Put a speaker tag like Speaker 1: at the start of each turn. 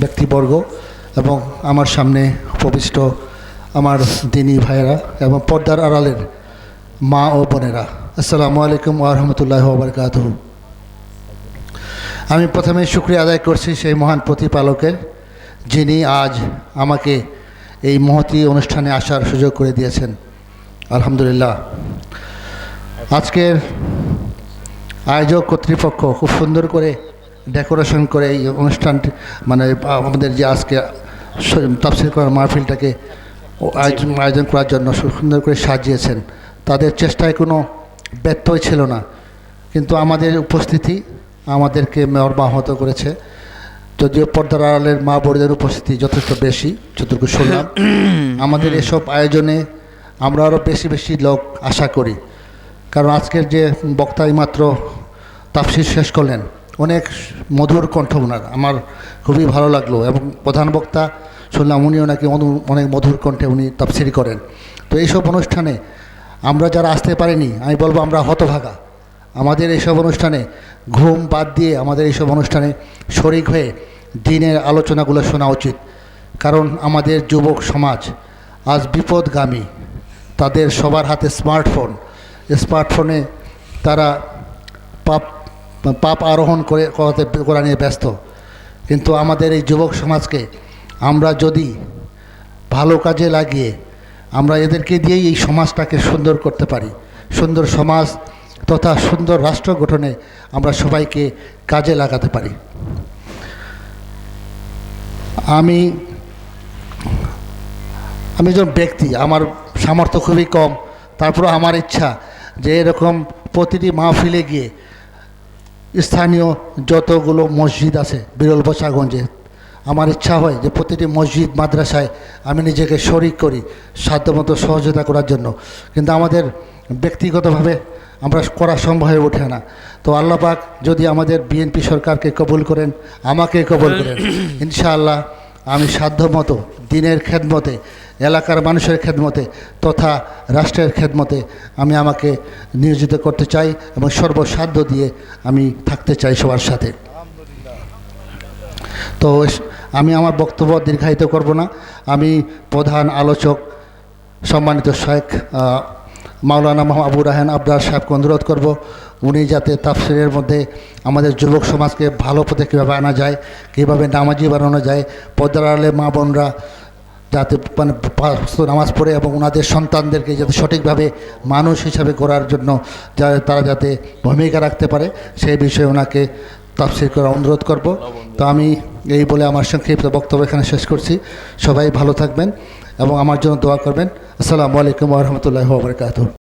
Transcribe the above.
Speaker 1: ব্যক্তিবর্গ এবং আমার সামনে উপবিষ্ট আমার দিনী ভাইয়েরা এবং পর্দার আড়ালের মা ও বোনেরা। আসসালামু আলাইকুম আহমতুল্লাহ বারকাত আমি প্রথমে শুক্রিয়া আদায় করছি সেই মহান প্রতিপালকের, যিনি আজ আমাকে এই মহতি অনুষ্ঠানে আসার সুযোগ করে দিয়েছেন। আলহামদুলিল্লাহ। আজকের আয়োজক কর্তৃপক্ষ খুব সুন্দর করে ডেকোরেশন করে এই অনুষ্ঠানটি মানে আমাদের যে আজকে তফসিল করার মাহফিলটাকে আয়োজন আয়োজন করার জন্য সুন্দর করে সাজিয়েছেন। তাদের চেষ্টায় কোনো ব্যর্থই ছিল না। কিন্তু আমাদের উপস্থিতি আমাদেরকে মর্মাহত করেছে। যদিও পর্দার আড়ালের মা বোনদের উপস্থিতি যথেষ্ট বেশি যতটুকু শুনলাম। আমাদের এসব আয়োজনে আমরা আরও বেশি বেশি লোক আশা করি। কারণ আজকের যে বক্তা মাত্র তাফসির শেষ করলেন অনেক মধুর কণ্ঠ ওনার, আমার খুবই ভালো লাগল। এবং প্রধান বক্তা শুনলাম, উনিও নাকি অনু- অনেক মধুর কণ্ঠে উনি তাফসির করেন। তো এইসব অনুষ্ঠানে আমরা যারা আসতে পারিনি, আমি বলব আমরা হতভাগা। আমাদের এইসব অনুষ্ঠানে ঘুম বাদ দিয়ে আমাদের এইসব অনুষ্ঠানে শরিক হয়ে দিনের আলোচনাগুলো শোনা উচিত। কারণ আমাদের যুবক সমাজ আজ বিপদগামী। তাদের সবার হাতে স্মার্টফোন। স্মার্টফোনে তারা পাপ পাপ আরোহণ করে করাতে, করা নিয়ে ব্যস্ত। কিন্তু আমাদের এই যুবক সমাজকে আমরা যদি ভালো কাজে লাগিয়ে আমরা এদেরকে দিয়েই এই সমাজটাকে সুন্দর করতে পারি, সুন্দর সমাজ তথা সুন্দর রাষ্ট্র গঠনে আমরা সবাইকে কাজে লাগাতে পারি। আমি আমি একজন ব্যক্তি, আমার সামর্থ্য খুবই কম তারপরে আমার ইচ্ছা যে এরকম প্রতিটি মাহফিলে গিয়ে স্থানীয় যতগুলো মসজিদ আছে, বিরল বসাগঞ্জে আমার ইচ্ছা হয় যে প্রতিটি মসজিদ, মাদ্রাসায় আমি নিজেকে শরিক করি, সাধ্যমতো সহযোগিতা করার জন্য। কিন্তু আমাদের ব্যক্তিগতভাবে আমরা করা সম্ভব হয়ে ওঠে না। তো আল্লাহ পাক যদি আমাদের বিএনপি সরকারকে কবুল করেন, আমাকে কবুল করেন, ইনশাআল্লাহ আমি সাধ্যমতো, দিনের খেদমতে এলাকার মানুষের খেদমতে তথা রাষ্ট্রের খেদমতে আমি আমাকে নিয়োজিত করতে চাই এবং সর্বসাধ্য দিয়ে আমি থাকতে চাই সবার সাথে। তো আমি আমার বক্তব্য দীর্ঘায়িত করব না। আমি প্রধান আলোচক সম্মানিত শেখ মাওলানা মোহাম্মদ আবু রাহান আবদার সাহেবকে অনুরোধ করব, উনি যাতে তাফসিরের মধ্যে আমাদের যুবক সমাজকে ভালো পথে কীভাবে আনা যায়, কীভাবে নামাজি বানানো যায়, পদ্মার আড়ালে মা বোনরা যাতে মানে নামাজ পড়ে এবং ওনাদের সন্তানদেরকে যাতে সঠিকভাবে মানুষ হিসাবে করার জন্য যা তারা যাতে ভূমিকা রাখতে পারে সেই বিষয়ে ওনাকে তাফসির করার অনুরোধ করব। তো আমি এই বলে আমার সংক্ষিপ্ত বক্তব্য এখানে শেষ করছি। সবাই ভালো থাকবেন এবং আমার জন্য দোয়া করবেন। আসসালামু আলাইকুম রহমতুল্লাহ বরকাত